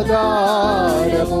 ఆధారము.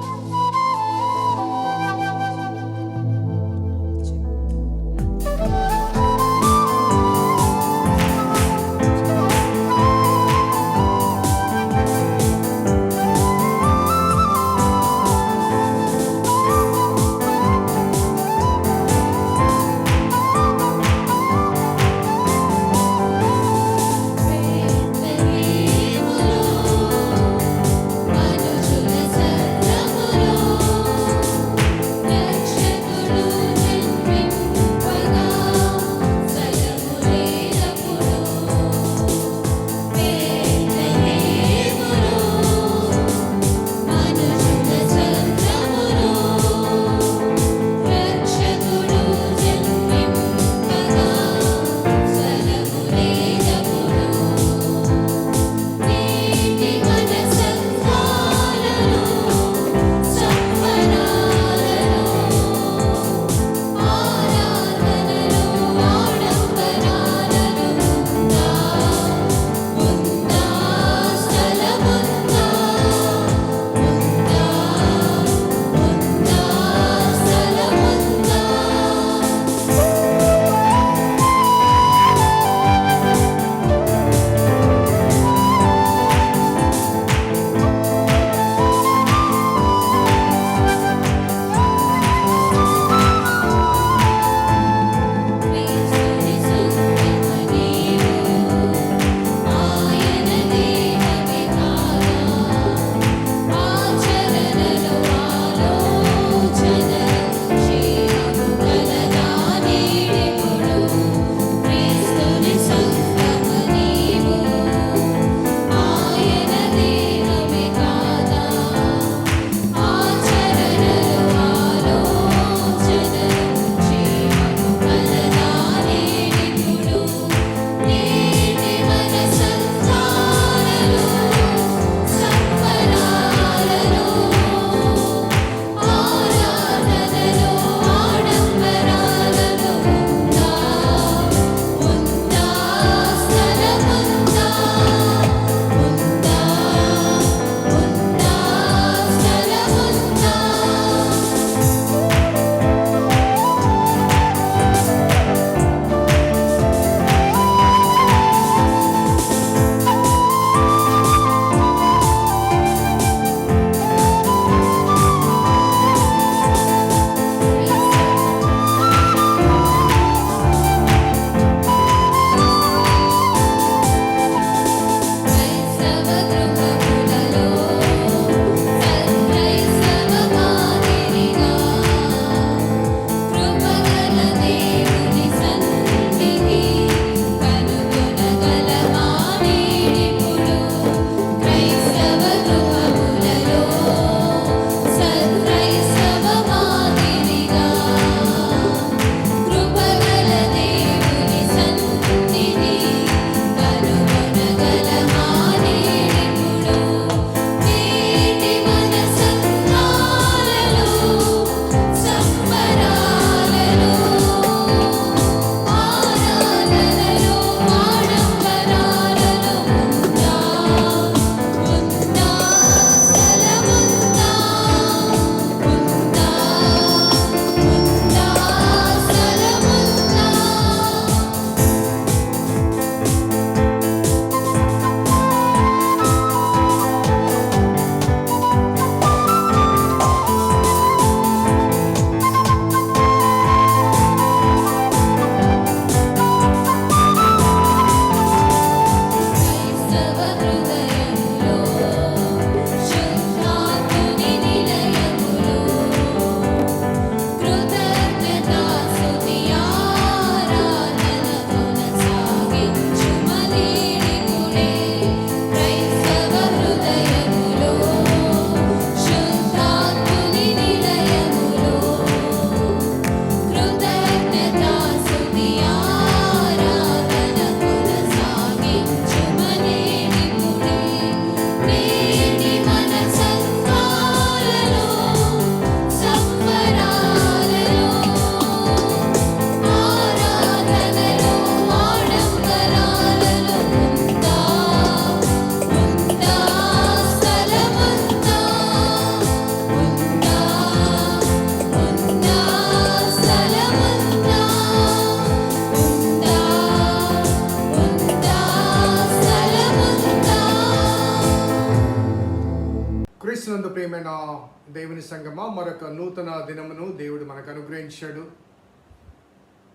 ప్రియమైన దేవుని సంగమా మరొక నూతన దినమును దేవుడు మనకు అనుగ్రహించాడు.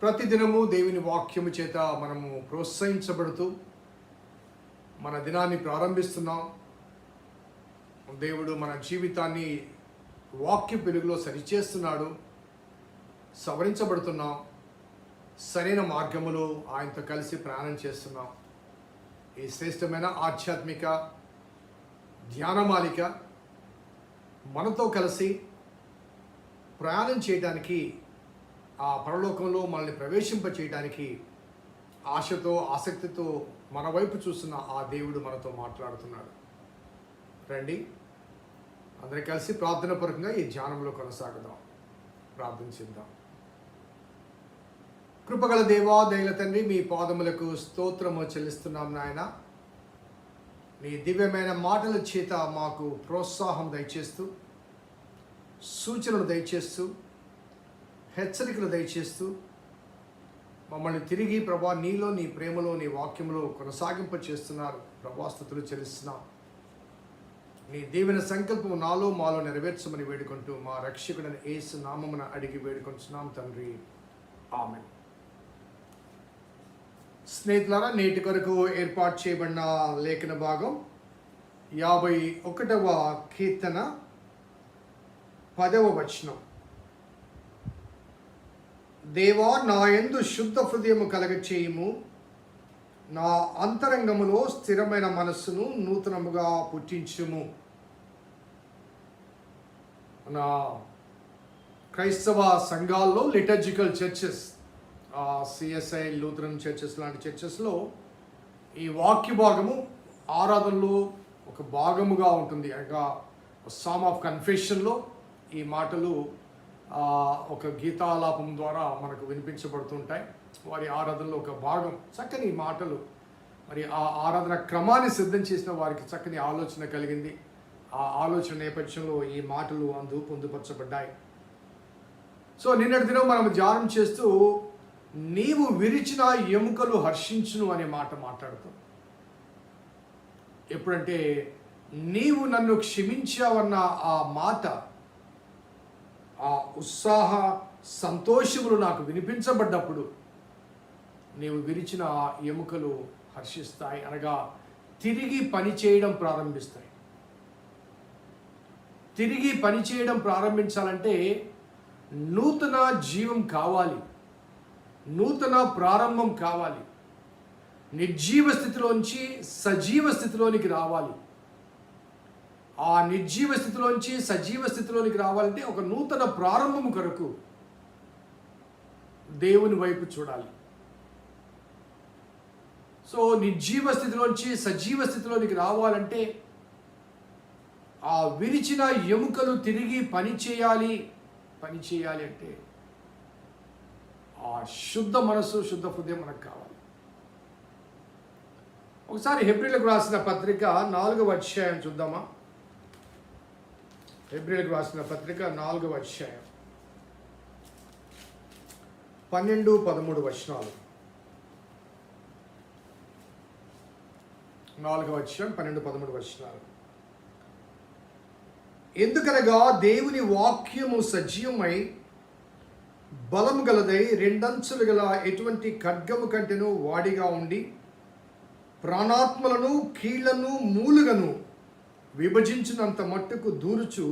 ప్రతి దినము దేవుని వాక్యము చేత మనము ప్రోత్సహించబడుతూ మన దినాన్ని ప్రారంభిస్తున్నాం. దేవుడు మన జీవితాన్ని వాక్య వెలుగులో సరిచేస్తున్నాడు. సవరించబడుతున్నాం. సరైన మార్గములో ఆయనతో కలిసి ప్రయాణం చేస్తున్నాం. ఈ శ్రేష్టమైన ఆధ్యాత్మిక ధ్యానమాలిక మనతో కలిసి ప్రయాణం చేయడానికి ఆ పరలోకంలో మనల్ని ప్రవేశింప చేయడానికి ఆశతో ఆసక్తితో మన వైపు చూస్తున్న ఆ దేవుడు మనతో మాట్లాడుతున్నాడు. రండి. అందరం కలిసి ప్రార్థన పరంగా ఈ ధ్యానంలో కొనసాగుదాం. ప్రార్థన చేద్దాం. కృపగల దేవా దైల తండ్రి మీ పాదములకు స్తోత్రము చెల్లిస్తున్నాం నాయనా. మీ దివ్యమైన మాటల చేత మాకు ప్రోత్సాహం దయచేస్తూ సూచనలు దయచేస్తూ హెచ్చరికలు దయచేస్తూ మమ్మల్ని తిరిగి ప్రభా నీలో నీ ప్రేమలో నీ వాక్యంలో కొనసాగింప చేస్తున్నారు. ప్రభాస్థుతులు చెల్లిస్తున్నాం. నీ దీవెన సంకల్పం నాలో మాలో నెరవేర్చమని వేడుకుంటూ మా రక్షకుడని ఏసు నామమున అడిగి వేడుకుంటున్నాం తండ్రి. ఆమె స్నేహితులారా నేటి కొరకు ఏర్పాటు చేయబడిన లేఖన భాగం యాభై ఒకటవ కీర్తన పదవ వచనం. దేవా నా యందు శుద్ధ హృదయము కలగ చేయము నా అంతరంగములో స్థిరమైన మనస్సును నూతనముగా పుట్టించుము. నా క్రైస్తవ సంఘాల్లో liturgical churches CSI Lutheran churches లాంటి చర్చెస్లో ఈ వాక్య భాగము ఆరాధనలో ఒక భాగముగా ఉంటుంది. అనగా సామ్ ఆఫ్ కన్ఫెషన్లో ఈ మాటలు ఒక గీతాలాపం ద్వారా మనకు వినిపించబడుతుంటాయి. వారి ఆరాధనలో ఒక భాగం చక్కని మాటలు. మరి ఆ ఆరాధన క్రమాన్ని సిద్ధం చేసిన వారికి చక్కని ఆలోచన కలిగింది. ఆ ఆలోచన నేపథ్యంలో ఈ మాటలు అందు పొందుపరచబడ్డాయి. సో నిన్నటి దినం మనం ధ్యానం చేస్తూ నీవు విరిచిన ఎముకలు హర్షించును అనే మాట మాట్లాడుతాం. ఎప్పుడంటే నీవు నన్ను క్షమించావన్న ఆ మాట ఆ ఉత్సాహ సంతోషములు నాకు వినిపించబడ్డప్పుడు నీవు విరిచిన ఆ ఎముకలు హర్షిస్తాయి అనగా తిరిగి పని చేయడం ప్రారంభిస్తాయి. తిరిగి పని చేయడం ప్రారంభించాలంటే నూతన జీవం కావాలి. నూతన ప్రారంభం కావాలి. నిర్జీవ స్థితిలోంచి సజీవ స్థితిలోనికి రావాలి. ఆ నిర్జీవ స్థితిలోంచి సజీవ స్థితిలోనికి రావాలంటే ఒక నూతన ప్రారంభం కొరకు దేవుని వైపు చూడాలి. సో నిర్జీవ స్థితిలోంచి సజీవ స్థితిలోనికి రావాలంటే ఆ విరిచిన ఎముకలు తిరిగి పని చేయాలి పని చేయాలి అంటే శుద్ధ మనస్సు శుద్ధ హృదయం మనకు కావాలి. ఒకసారి హెబ్రిలకు రాసిన పత్రిక నాలుగవ అధ్యాయం చూద్దామా? హెబ్రిలకు రాసిన పత్రిక నాలుగవ అధ్యాయం. పన్నెండు పదమూడు వచనాలు. నాలుగవ అధ్యాయం పన్నెండు పదమూడు వచనాలు. ఎందుకనగా దేవుని వాక్యము సజీవమై బలం గలదై రెండంచులు గల ఎటువంటి ఖడ్గము కంటెను వాడిగా ఉండి ప్రాణాత్మలను కీళ్ళను మూలుగను విభజించినంత మట్టుకు దూరుచు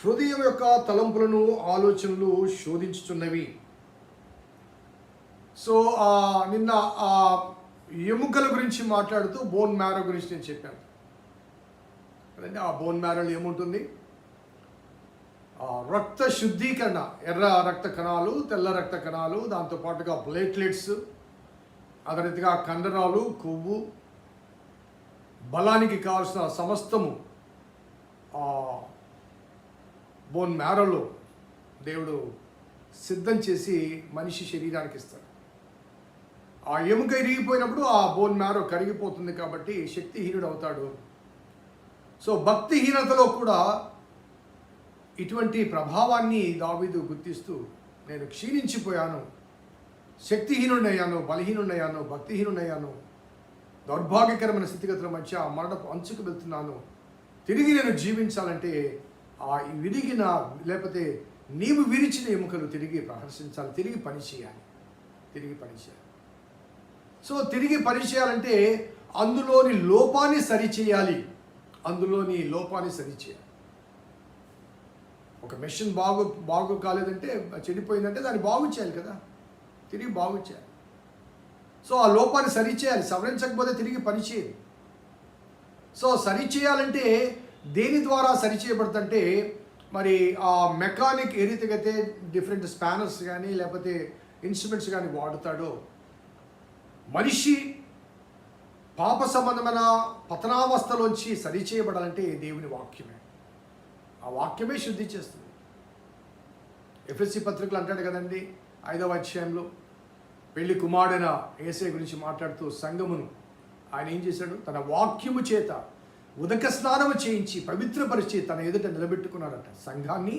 హృదయం యొక్క తలంపులను ఆలోచనలు శోధించుచున్నవి. సో నిన్న ఆ ఎముకల గురించి మాట్లాడుతూ బోన్ మ్యారో గురించి నేను చెప్పాను. కదండి ఆ బోన్ మ్యారోలో ఏముంటుంది? రక్త శుద్ధీకరణ ఎర్ర రక్త కణాలు తెల్ల రక్త కణాలు దాంతో పాటుగా ప్లేట్లెట్స్ అదే రీతిగా కండరాలు కొవ్వు బలానికి కావాల్సిన సమస్తము బోన్ మ్యారోలో దేవుడు సిద్ధం చేసి మనిషి శరీరానికి ఇస్తాడు. ఆ ఎముక ఇరిగిపోయినప్పుడు ఆ బోన్ మ్యారో కరిగిపోతుంది కాబట్టి శక్తిహీనుడు అవుతాడు. సో భక్తిహీనతలో కూడా ఇటువంటి ప్రభావాన్ని దావీదు గుర్తిస్తూ నేను క్షీణించిపోయాను. శక్తిహీనుడయ్యాను బలహీనుడయ్యాను భక్తిహీనుడయ్యాను. దౌర్భాగ్యకరమైన స్థితిగతుల మధ్య మరణపు అంచుకు వెళ్తున్నాను. తిరిగి నేను జీవించాలంటే ఆ విరిగిన లేకపోతే నీవు విరిచిన ఎముకలు తిరిగి ప్రహర్షించాలి తిరిగి పని చేయాలి. తిరిగి పని చేయాలి. సో తిరిగి పని చేయాలంటే అందులోని లోపాన్ని సరిచేయాలి. అందులోని లోపాన్ని సరిచేయాలి. ఒక మెషిన్ బాగు బాగు కాలేదంటే చెడిపోయిందంటే దాన్ని బాగు చేయాలి కదా. తిరిగి బాగు చేయాలి సో ఆ లోపాన్ని సరిచేయాలి. సవరించకపోతే తిరిగి పనిచేయదు సో సరిచేయాలంటే దేని ద్వారా సరిచేయబడుతుంటే మరి ఆ మెకానిక్ ఏ రీతికైతే డిఫరెంట్ స్పానర్స్ కానీ లేకపోతే ఇన్స్ట్రుమెంట్స్ కానీ వాడతాడో మనిషి పాప సంబంధమైన పతనావస్థలోంచి సరిచేయబడాలంటే దేవుని వాక్యమే. ఆ వాక్యమే శుద్ధి చేస్తుంది. ఎఫ్ఎస్సి పత్రికలు అంటాడు కదండి ఐదవ అధ్యాయంలో పెళ్ళి కుమారుడైన ఏసే గురించి మాట్లాడుతూ సంఘమును ఆయన ఏం చేశాడు? తన వాక్యము చేత ఉదక స్నానము చేయించి పవిత్రపరిచి తన ఎదుట నిలబెట్టుకున్నాడట. సంఘాన్ని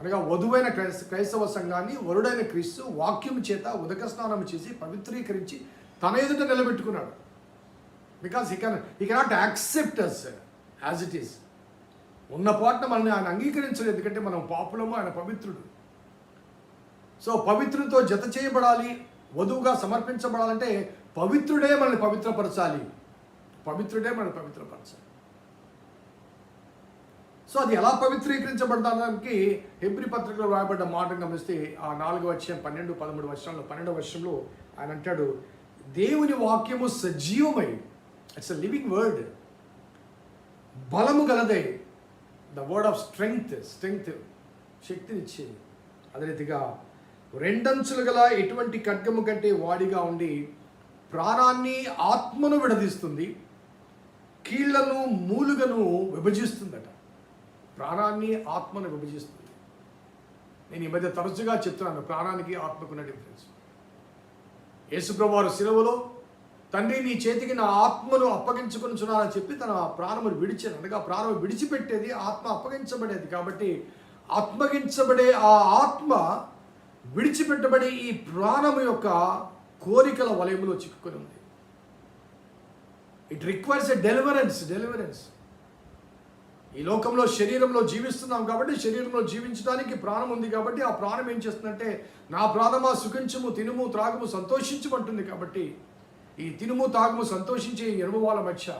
అనగా వధువైన క్రైస్త క్రైస్తవ సంఘాన్ని వరుడైన క్రీస్తు వాక్యము చేత ఉదక స్నానం చేసి పవిత్రీకరించి తన ఎదుట నిలబెట్టుకున్నాడు. Because he can he cannot accept us as it is ఉన్న పాటను మనల్ని ఆయన అంగీకరించలేదు. ఎందుకంటే మనం పాపులము ఆయన పవిత్రుడు. సో పవిత్రుడితో జత చేయబడాలి వధువుగా సమర్పించబడాలంటే పవిత్రుడే మనల్ని పవిత్రపరచాలి. పవిత్రుడే మనల్ని పవిత్రపరచాలి. సో అది ఎలా పవిత్రీకరించబడడానికి హెబ్రి పత్రికలో రాయబడ్డ మాటను గమనిస్తే ఆ నాలుగు వర్షం పన్నెండు పదమూడు వర్షంలో పన్నెండు వర్షంలో ఆయన అంటాడు దేవుని వాక్యము సజీవమై ఇట్స్ అ లివింగ్ వర్డ్ బలము గలదై the word of strength strength శక్తినిచ్చేది. అదే రీతిగా రెండంచులు గల ఎటువంటి ఖడ్గము కంటే వాడిగా ఉండి ప్రాణాన్ని ఆత్మను విడదీస్తుంది కీళ్ళను మూలుగను విభజిస్తుందట. ప్రాణాన్ని ఆత్మను విభజిస్తుంది. నేను ఈ మధ్య తరచుగా చెప్తున్నాను ప్రాణానికి ఆత్మకున్న డిఫరెన్స్ యేసుప్రభువారు శిలువలో తండ్రి నీ చేతికి నా ఆత్మను అప్పగించుకొనిచున్నానని చెప్పి తన ప్రాణమును విడిచాను అనగా ప్రాణం విడిచిపెట్టేది ఆత్మ అప్పగించబడేది. కాబట్టి అప్పగించబడే ఆ ఆత్మ విడిచిపెట్టబడి ఈ ప్రాణము యొక్క కోరికల వలయములో చిక్కుకొని ఉంది. It requires a deliverance deliverance ఈ లోకంలో శరీరంలో జీవిస్తున్నాం కాబట్టి శరీరంలో జీవించడానికి ప్రాణం ఉంది కాబట్టి ఆ ప్రాణం ఏం చేస్తుందంటే నా ప్రాణమా సుఖించము తినుము త్రాగుము సంతోషించమంటుంది కాబట్టి ఈ తినుము తాగుము సంతోషించే అనుభవాల మధ్య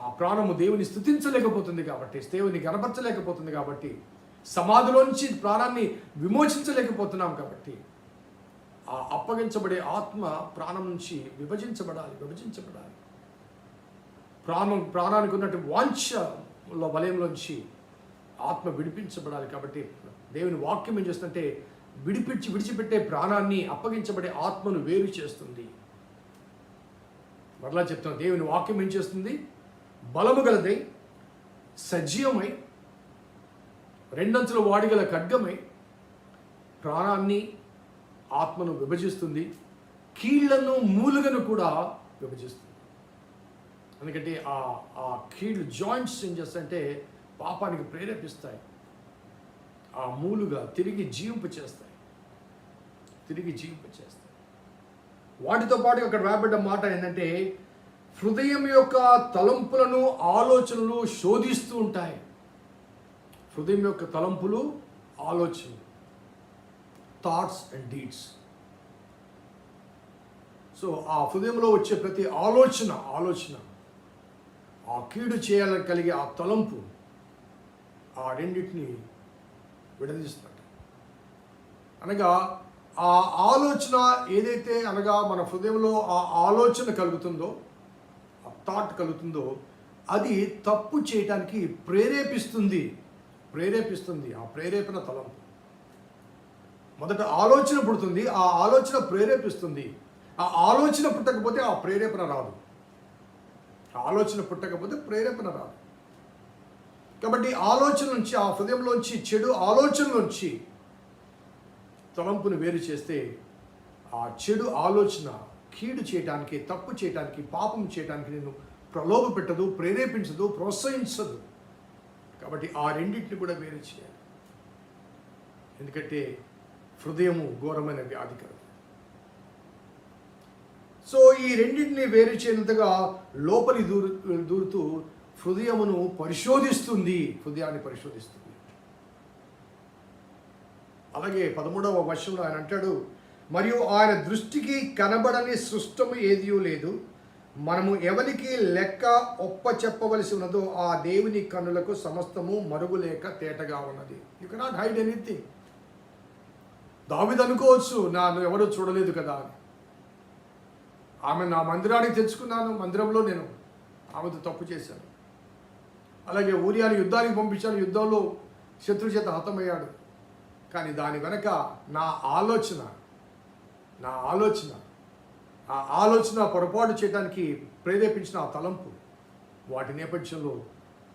ఆ ప్రాణము దేవుని స్థుతించలేకపోతుంది కాబట్టి దేవుని గనపరచలేకపోతుంది కాబట్టి సమాధిలోంచి ప్రాణాన్ని విమోచించలేకపోతున్నాం కాబట్టి ఆ అప్పగించబడే ఆత్మ ప్రాణం నుంచి విభజించబడాలి విభజించబడాలి. ప్రాణం ప్రాణానికి ఉన్నటువంటి వాంఛ వలయంలోంచి ఆత్మ విడిపించబడాలి కాబట్టి దేవుని వాక్యం ఏం చేస్తుంటే విడిపించి విడిచిపెట్టే ప్రాణాన్ని అప్పగించబడే ఆత్మను వేరు చేస్తుంది. మరలా చెప్తాను దేవుని వాక్యం ఏం చేస్తుంది? బలము గలదై సజీవమై రెండంచుల వాడిగల ఖడ్గమై ప్రాణాన్ని ఆత్మను విభజిస్తుంది. కీళ్ళను మూలుగను కూడా విభజిస్తుంది. ఎందుకంటే ఆ ఆ కీళ్ళు జాయింట్స్ ఏం చేస్తాయంటే పాపానికి ప్రేరేపిస్తాయి. ఆ మూలుగా తిరిగి జీవింప చేస్తాయి తిరిగి జీవింపచేస్తాయి. వాటితో పాటు అక్కడ రాబడ్డ మాట ఏంటంటే హృదయం యొక్క తలంపులను ఆలోచనలు శోధిస్తూ ఉంటాయి. హృదయం యొక్క తలంపులు ఆలోచనలు థాట్స్ అండ్ డీడ్స్ సో ఆ హృదయంలో వచ్చే ప్రతి ఆలోచన ఆలోచన ఆ కీడు చేయాలని కలిగే ఆ తలంపు ఆ రెండింటిని విడదీస్తున్నట్టు అనగా ఆ ఆలోచన ఏదైతే అనగా మన హృదయంలో ఆ ఆలోచన కలుగుతుందో ఆ థాట్ కలుగుతుందో అది తప్పు చేయటానికి ప్రేరేపిస్తుంది. ప్రేరేపిస్తుంది. ఆ ప్రేరేపణ తలంపు. మొదట ఆలోచన పుడుతుంది ఆ ఆలోచన ప్రేరేపిస్తుంది. ఆ ఆలోచన పుట్టకపోతే ఆ ప్రేరేపణ రాదు. ఆ ఆలోచన పుట్టకపోతే ప్రేరేపణ రాదు. కాబట్టి ఆలోచన నుంచి ఆ హృదయంలోంచి చెడు ఆలోచన నుంచి తలంపును వేరు చేస్తే ఆ చెడు ఆలోచన కీడు చేయటానికి తప్పు చేయటానికి పాపం చేయటానికి నేను ప్రలోభ పెట్టదు ప్రేరేపించదు ప్రోత్సహించదు. కాబట్టి ఆ రెండింటిని కూడా వేరు చేయాలి. ఎందుకంటే హృదయము ఘోరమైన వ్యాధి కలదు. సో ఈ రెండింటిని వేరు చేయనంతగా లోపలి దూరు దూరుతూ హృదయమును పరిశోధిస్తుంది హృదయాన్ని పరిశోధిస్తుంది. అలాగే పదమూడవ వర్షంలో ఆయన అంటాడు మరియు ఆయన దృష్టికి కనబడని సృష్టము ఏదియూ లేదు. మనము ఎవరికి లెక్క ఒప్ప చెప్పవలసి ఉన్నదో ఆ దేవుని కన్నులకు సమస్తము మరుగులేక తేటగా ఉన్నది. యు కెనాట్ హైడ్ ఎనీథింగ్ దావిది అనుకోవచ్చు నన్ను ఎవరు చూడలేదు కదా అని. ఆమె నా మందిరానికి తెచ్చుకున్నాను మందిరంలో నేను ఆమెతో తప్పు చేశాను. అలాగే ఊరియాని యుద్ధానికి పంపించాను యుద్ధంలో శత్రు చేత హతమయ్యాడు. కానీ దాని వెనక నా ఆలోచన నా ఆలోచన ఆ ఆలోచన పొరపాటు చేయడానికి ప్రేరేపించిన ఆ తలంపు వాటి నేపథ్యంలో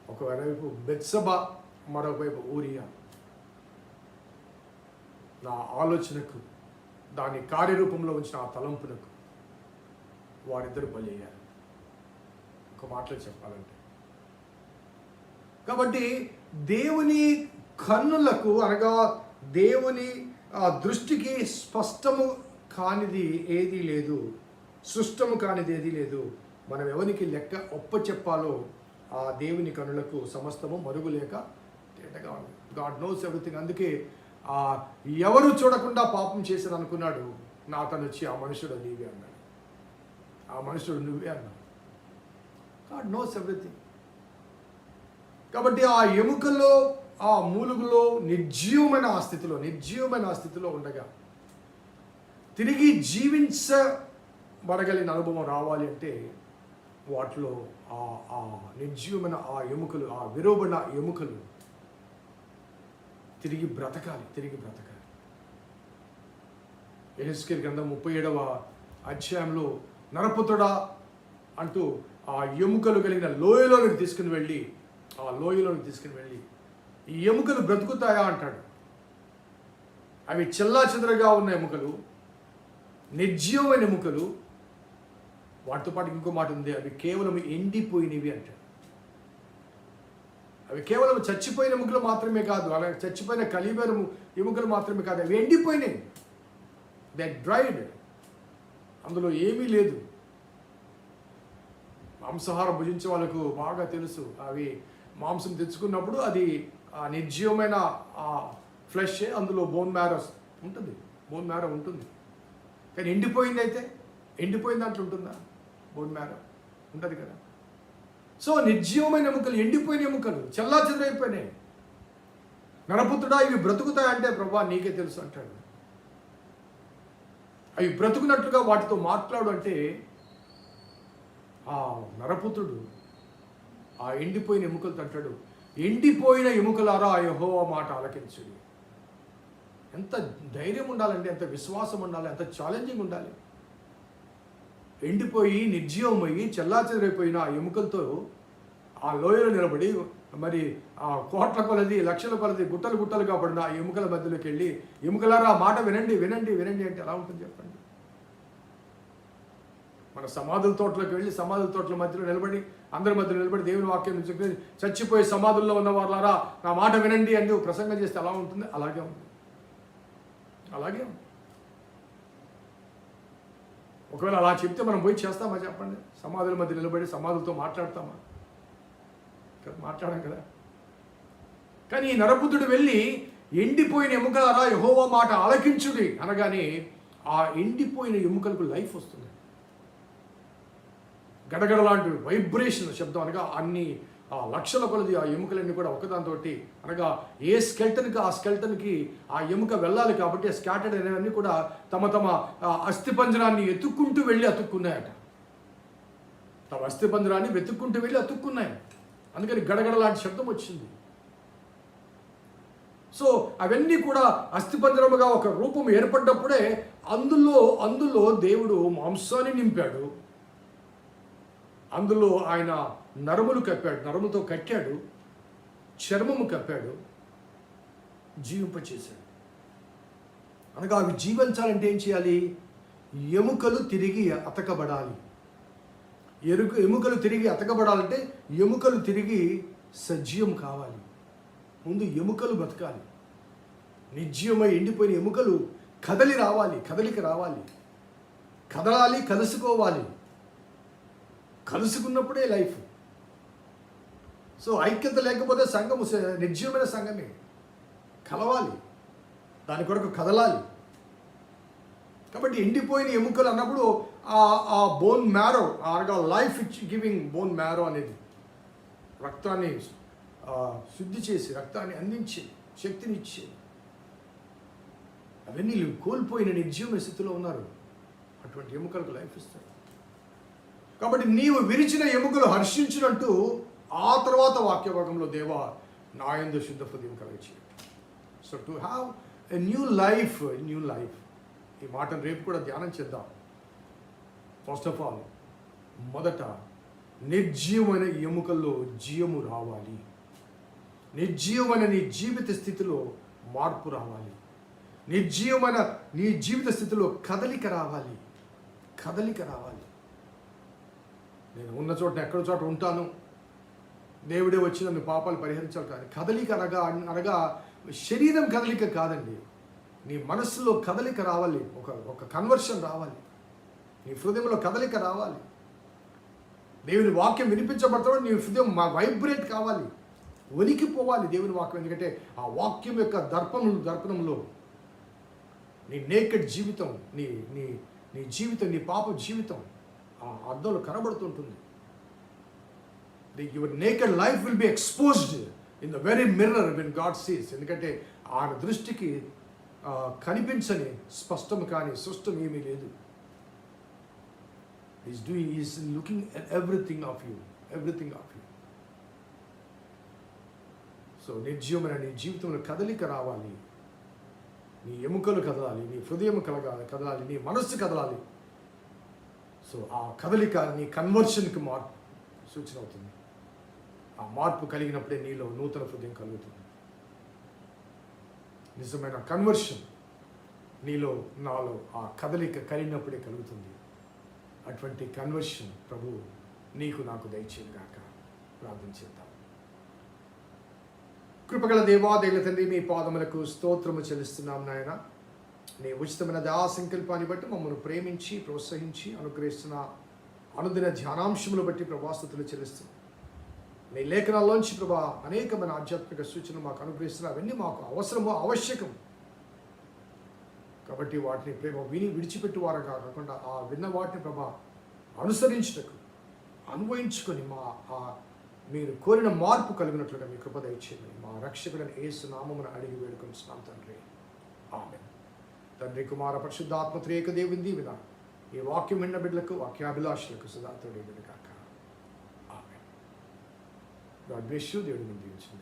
ఒకవైపు బెత్సబ మరోవైపు ఊరియా. నా ఆలోచనకు దాని కార్యరూపంలో ఉంచిన ఆ తలంపునకు వారిద్దరు బలి ఒక మాటలో చెప్పాలంటే. కాబట్టి దేవుని కన్నులకు అనగా దేవుని ఆ, దృష్టికి స్పష్టము కానిది ఏదీ లేదు. సృష్టము కానిది ఏదీ లేదు. మనం ఎవరికి లెక్క ఒప్ప చెప్పాలో ఆ దేవుని కనులకు సమస్తము మరుగులేక తేటగా ఉంది. God knows everything. అందుకే ఆ ఎవరు చూడకుండా పాపం చేశాను అనుకున్నాడు నా అతను వచ్చి ఆ మనుషుడు నీవే అన్నాడు. ఆ మనుషుడు నువ్వే అన్నాడు. God knows everything. కాబట్టి ఆ ఎముకల్లో ఆ మూలుగులో నిర్జీవమైన ఆ స్థితిలో నిర్జీవమైన ఆ స్థితిలో ఉండగా తిరిగి జీవించబడగలిగిన అనుభవం రావాలి అంటే వాటిలో ఆ ఆ నిర్జీవమైన ఆ ఎముకలు ఆ విరోబడిన ఎముకలు తిరిగి బ్రతకాలి తిరిగి బ్రతకాలి. ఎహెస్కేల్ గ్రంథం ముప్పై ఏడవ అధ్యాయంలో నరపుతుడా అంటూ ఆ ఎముకలు కలిగిన లోయలోనికి తీసుకుని వెళ్ళి ఆ లోయలోనికి తీసుకుని వెళ్ళి ఎముకలు బ్రతుకుతాయా అంటాడు. అవి చెల్లా చెదరగా ఉన్న ఎముకలు నిర్జీవమైన ఎముకలు వాటితో పాటు ఇంకో మాట ఉంది అవి కేవలం ఎండిపోయినవి అంటాడు. అవి కేవలం చచ్చిపోయిన ఎముకలు మాత్రమే కాదు అలాగే చచ్చిపోయిన కలిబెర ఎముకలు మాత్రమే కాదు అవి ఎండిపోయినాయి దే డ్రైడ్ అందులో ఏమీ లేదు. మాంసాహారం భుజించే వాళ్ళకు బాగా తెలుసు అవి మాంసం తెచ్చుకున్నప్పుడు అది నిర్జీవమైన ఫ్లెష్ అందులో బోన్ మ్యారోస్ ఉంటుంది. బోన్ మ్యారో ఉంటుంది. కానీ ఎండిపోయింది అయితే ఎండిపోయిన దాంట్లో ఉంటుందా? బోన్ మ్యారో ఉంటుంది కదా. సో నిర్జీవమైన ఎముకలు ఎండిపోయిన ఎముకలు చల్లా చెదరైపోయినాయి. నరపుత్రుడా ఇవి బ్రతుకుతాయంటే ప్రభా నీకే తెలుసు అంటాడు. అవి బ్రతుకున్నట్లుగా వాటితో మాట్లాడు అంటే ఆ నరపుత్రుడు ఆ ఎండిపోయిన ఎముకలతో అంటాడు ఎండిపోయిన ఎముకలారా ఆ యెహోవా మాట ఆలకించుడి. ఎంత ధైర్యం ఉండాలంటే ఎంత విశ్వాసం ఉండాలి ఎంత ఛాలెంజింగ్ ఉండాలి. ఎండిపోయి నిర్జీవమయ్యి చెల్లాచెదరైపోయిన ఆ ఎముకలతో ఆ లోయలో నిలబడి మరి ఆ కోట్ల కొలది లక్షల కొలది గుట్టలు గుట్టలుగా పడిన ఆ ఎముకల మధ్యలోకి వెళ్ళి ఎముకలారా మాట వినండి వినండి వినండి అంటే ఎలా ఉంటుంది చెప్పండి? మన సమాధుల తోటలోకి వెళ్ళి సమాధుల తోటల మధ్యలో నిలబడి అందరి మధ్యలో నిలబడి దేవుని వాక్యం నుంచి చచ్చిపోయి సమాధుల్లో ఉన్న వాళ్ళారా నా మాట వినండి అని నువ్వు ప్రసంగం చేస్తే ఎలా ఉంటుంది? అలాగే ఉంది. అలాగే ఉంది. ఒకవేళ అలా చెప్తే మనం పోయి చేస్తామా చెప్పండి? సమాధుల మధ్య నిలబడి సమాధులతో మాట్లాడతామా? మాట్లాడాం మాట్లాడం కదా. కానీ ఈ నరపుత్రుడు వెళ్ళి ఎండిపోయిన ఎముకలారా యహోవా మాట ఆలకించుడి అనగానే ఆ ఎండిపోయిన ఎముకలకు లైఫ్ వస్తుంది. గడగడ లాంటి వైబ్రేషన్ శబ్దం అనగా అన్ని ఆ లక్షల కొలది ఆ ఎముకలన్నీ కూడా ఒకదాంతో అనగా ఏ స్కెల్టన్కి ఆ స్కెల్టన్కి ఆ ఎముక వెళ్ళాలి కాబట్టి స్కాటర్డ్ అనేవన్నీ కూడా తమ తమ అస్థిపంజరాన్ని ఎత్తుక్కుంటూ వెళ్ళి అతుక్కున్నాయట. తమ అస్థిపంజరాన్ని వెతుక్కుంటూ వెళ్ళి అతుక్కున్నాయి. అందుకని గడగడ లాంటి శబ్దం వచ్చింది. సో అవన్నీ కూడా అస్థిపంజరముగా ఒక రూపం ఏర్పడ్డప్పుడే అందులో అందులో దేవుడు మాంసాన్ని నింపాడు. అందులో ఆయన నరములు కప్పాడు నరములతో కట్టాడు చర్మము కప్పాడు జీవింపచేశాడు. అనగా అవి జీవించాలంటే ఏం చేయాలి? ఎముకలు తిరిగి అతకబడాలి. ఎరుకు ఎముకలు తిరిగి అతకబడాలంటే ఎముకలు తిరిగి సజీవం కావాలి. ముందు ఎముకలు బతకాలి. నిర్జీవమై ఎండిపోయిన ఎముకలు కదలి రావాలి కదలికి రావాలి. కదలాలి కలుసుకోవాలి. కలుసుకున్నప్పుడే లైఫ్. సో ఐక్యత లేకపోతే సంఘము నిర్జీవమైన సంఘమే. కలవాలి. దాని కొరకు కదలాలి. కాబట్టి ఎండిపోయిన ఎముకలు అన్నప్పుడు ఆ ఆ బోన్ మ్యారో ఆర్గా లైఫ్ ఇచ్చి గివింగ్ బోన్ మ్యారో అనేది రక్తాన్ని శుద్ధి చేసి రక్తాన్ని అందించి శక్తినిచ్చి. అవన్నీ కోల్పోయిన నిర్జీవమైన స్థితిలో ఉన్నారు. అటువంటి ఎముకలకు లైఫ్ ఇస్తారు. కాబట్టి నీవు విరిచిన ఎముకలు హర్షించినట్టు ఆ తర్వాత వాక్యభాగంలో దేవ దేవా నాయందు శుద్ధ హృదయం కలిగి so to have a new life new life ఈ మాటను రేపు కూడా ధ్యానం చేద్దాం. ఫస్ట్ ఆఫ్ ఆల్ మొదట నిర్జీవమైన ఎముకల్లో జీవము రావాలి. నిర్జీవమైన నీ జీవిత స్థితిలో మార్పు రావాలి. నిర్జీవమైన నీ జీవిత స్థితిలో కదలిక రావాలి. కదలిక రావాలి. నేను ఉన్న చోట ఎక్కడ చోట ఉంటాను. దేవుడే వచ్చి నన్ను పాపాలు పరిహరించాలి కానీ కదలిక అనగా అనగా శరీరం కదలిక కాదండి. నీ మనస్సులో కదలిక రావాలి. ఒక ఒక కన్వర్షన్ రావాలి. నీ హృదయంలో కదలిక రావాలి. దేవుని వాక్యం వినిపించబడతాడు నీ హృదయం మా వైబ్రేట్ కావాలి. వణికిపోవాలి దేవుని వాక్యం. ఎందుకంటే ఆ వాక్యం యొక్క దర్పణం దర్పణంలో నీ నేకెడ్ జీవితం నీ నీ నీ జీవితం నీ పాప జీవితం అద్దంలో కనబడుతుంటుంది. Your naked life will be exposed in the very mirror when God sees ఎందుకంటే ఆయన దృష్టికి కనిపించని స్పష్టం కానీ స్పష్టం ఏమీ లేదు. Is doing is looking everything of you everything of you so నిర్జీవమైన నీ జీవితంలో కదలిక రావాలి. నీ ఎముకలు కదలాలి నీ హృదయం కలగాలి కదలాలి నీ మనస్సు కదలాలి. సో ఆ కదలిక నీ కన్వర్షన్కి మార్పు సూచన అవుతుంది. ఆ మార్పు కలిగినప్పుడే నీలో నూతన హృదయం కలుగుతుంది. నిజమైన కన్వర్షన్ నీలో నాలో ఆ కదలిక కలిగినప్పుడే కలుగుతుంది. అటువంటి కన్వర్షన్ ప్రభు నీకు నాకు దయచేయగాక ప్రార్థన చేద్దాం. కృపగల దేవాదేవుల తండ్రి మీ పాదములకు స్తోత్రము చెల్లిస్తున్నాం నాయన. నీ ఉచితమైన దయా సంకల్పాన్ని బట్టి మమ్మల్ని ప్రేమించి ప్రోత్సహించి అనుగ్రహిస్తున్న అనుదిన ధ్యానాంశములు బట్టి ప్రభాస్తుతులు చెల్లిస్తున్నాం. నీ లేఖనాల్లోంచి ప్రభా అనేకమైన ఆధ్యాత్మిక సూచనలు మాకు అనుగ్రహిస్తున్నా అవన్నీ మాకు అవసరము ఆవశ్యకం. కాబట్టి వాటిని ప్రేమ విని విడిచిపెట్టువారు కాకుండా ఆ విన్న వాటిని ప్రభా అనుసరించుటకు అన్వయించుకొని మా ఆ మీరు కోరిన మార్పు కలిగినట్లుగా మీ కృప దయచేయమని మా రక్షకుడని ఏసు నామమున అడిగి వేడుకొంటున్నాం తండ్రి. ఆమె తండ్రి కుమార పరిశుద్ధాత్మ త్రేక దేవుని దీవిన. ఈ వాక్యం విన్న బిడ్డలకు వాక్యాభిలాషులకు సుధాతుడి బిడ్డ కాక ఆమె గాడ్ బ్లెస్ యూ. దేవుడిని దీవించిన